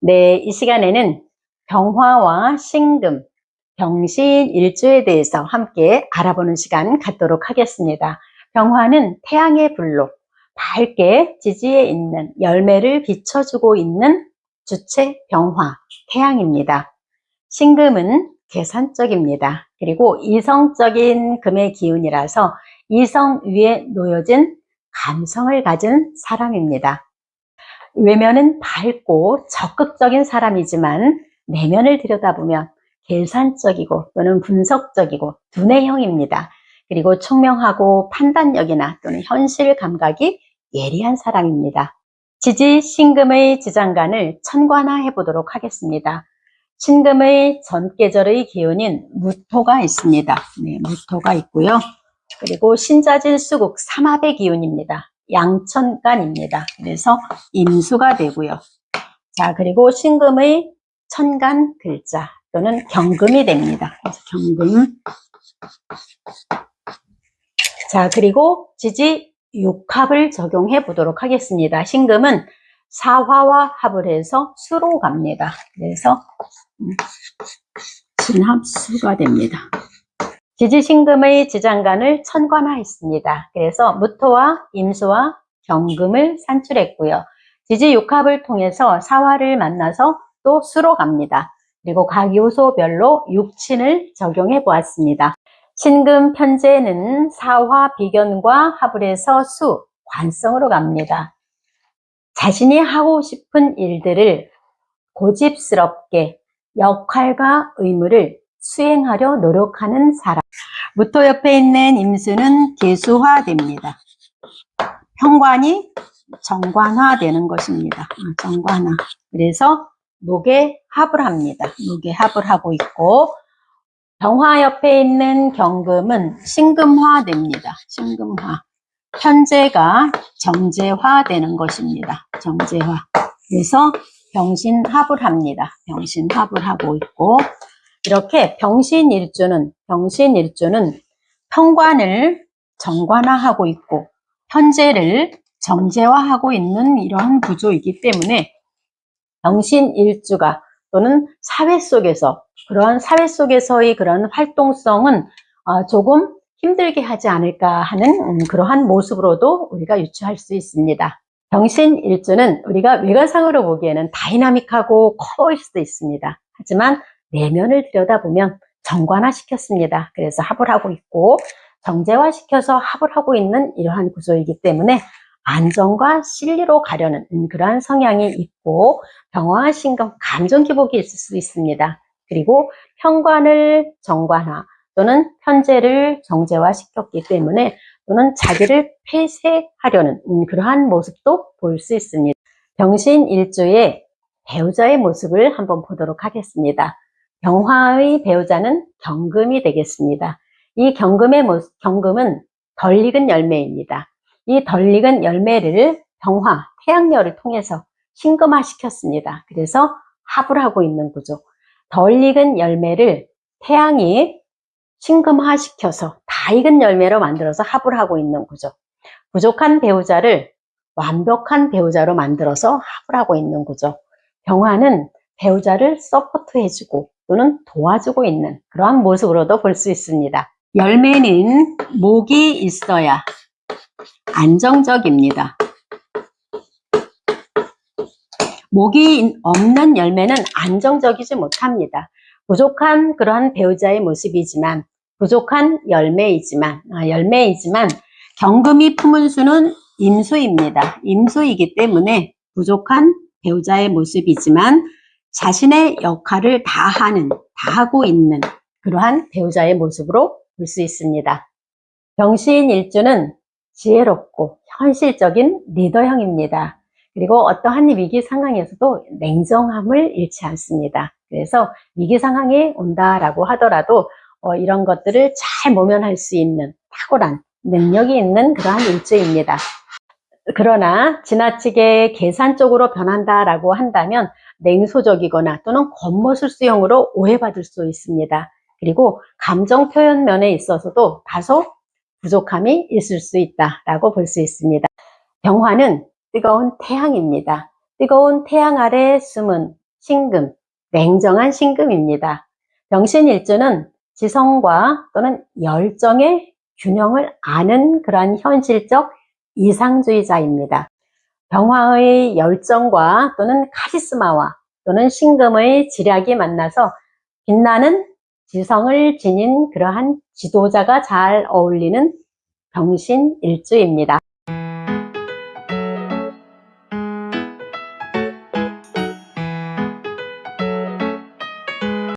네, 이 시간에는 병화와 신금, 병신 일주에 대해서 함께 알아보는 시간 갖도록 하겠습니다. 병화는 태양의 불로 밝게 지지에 있는 열매를 비춰주고 있는 주체 병화, 태양입니다. 신금은 계산적입니다. 그리고 이성적인 금의 기운이라서 이성 위에 놓여진 감성을 가진 사람입니다. 외면은 밝고 적극적인 사람이지만 내면을 들여다보면 계산적이고 또는 분석적이고 두뇌형입니다. 그리고 총명하고 판단력이나 또는 현실 감각이 예리한 사람입니다. 지지 신금의 지장간을 천관화해 보도록 하겠습니다. 신금의 전계절의 기운인 무토가 있습니다. 네, 무토가 있고요. 그리고 신자질 수국 삼합의 기운입니다. 양천간입니다. 그래서 임수가 되고요. 자, 그리고 신금의 천간 글자 또는 경금이 됩니다. 그래서 경금. 자, 그리고 지지 육합을 적용해 보도록 하겠습니다. 신금은 사화와 합을 해서 수로 갑니다. 그래서 음, 진합수가 됩니다. 지지신금의 지장간을 천관화했습니다. 그래서 무토와 임수와 경금을 산출했고요. 지지육합을 통해서 사화를 만나서 또 수로 갑니다. 그리고 각 요소별로 육친을 적용해 보았습니다. 신금 편제는 사화 비견과 합을 해서 수, 관성으로 갑니다. 자신이 하고 싶은 일들을 고집스럽게 역할과 의무를 수행하려 노력하는 사람. 무토 옆에 있는 임수는 개수화됩니다. 평관이 정관화되는 것입니다. 아, 정관화. 그래서 목에 합을 합니다. 목에 합을 하고 있고 병화 옆에 있는 경금은 신금화됩니다. 신금화. 현재가 정제화되는 것입니다. 정제화. 그래서 병신합을 합니다. 병신합을 하고 있고 이렇게 병신일주는 병신일주는 평관을 정관화하고 있고 현재를 정제화하고 있는 이러한 구조이기 때문에 병신일주가 또는 사회 속에서 그러한 사회 속에서의 그런 활동성은 어, 조금 힘들게 하지 않을까 하는 음, 그러한 모습으로도 우리가 유추할 수 있습니다. 병신일주는 우리가 외관상으로 보기에는 다이나믹하고 커 보일 수도 있습니다. 하지만 내면을 들여다보면 정관화 시켰습니다. 그래서 합을 하고 있고 정제화 시켜서 합을 하고 있는 이러한 구조이기 때문에 안정과 실리로 가려는 그러한 성향이 있고 병화와 신금, 감정 기복이 있을 수 있습니다. 그리고 현관을 정관화 또는 현재를 정제화 시켰기 때문에 또는 자기를 폐쇄하려는 그러한 모습도 볼 수 있습니다. 병신 일주의 배우자의 모습을 한번 보도록 하겠습니다. 병화의 배우자는 경금이 되겠습니다. 이 경금의 모습, 경금은 덜 익은 열매입니다. 이 덜 익은 열매를 병화, 태양열을 통해서 신금화 시켰습니다. 그래서 합을 하고 있는 구조. 덜 익은 열매를 태양이 신금화 시켜서 다 익은 열매로 만들어서 합을 하고 있는 구조. 부족한 배우자를 완벽한 배우자로 만들어서 합을 하고 있는 구조. 병화는 배우자를 서포트해주고 또는 도와주고 있는 그러한 모습으로도 볼 수 있습니다. 열매는 목이 있어야 안정적입니다. 목이 없는 열매는 안정적이지 못합니다. 부족한 그러한 배우자의 모습이지만 부족한 열매이지만 아, 열매이지만 경금이 품은 수는 임수입니다. 임수이기 때문에 부족한 배우자의 모습이지만 자신의 역할을 다 하는, 다 하고 있는 그러한 배우자의 모습으로 볼 수 있습니다. 병신 일주는 지혜롭고 현실적인 리더형입니다. 그리고 어떠한 위기 상황에서도 냉정함을 잃지 않습니다. 그래서 위기 상황이 온다라고 하더라도 어, 이런 것들을 잘 모면할 수 있는 탁월한 능력이 있는 그러한 일주입니다. 그러나 지나치게 계산적으로 변한다라고 한다면 냉소적이거나 또는 겉모술수형으로 오해받을 수 있습니다. 그리고 감정 표현 면에 있어서도 다소 부족함이 있을 수 있다라고 볼 수 있습니다. 병화는 뜨거운 태양입니다. 뜨거운 태양 아래 숨은 신금, 냉정한 신금입니다. 병신일주는 지성과 또는 열정의 균형을 아는 그러한 현실적 이상주의자입니다. 병화의 열정과 또는 카리스마와 또는 신금의 지략이 만나서 빛나는 지성을 지닌 그러한 지도자가 잘 어울리는 병신일주입니다.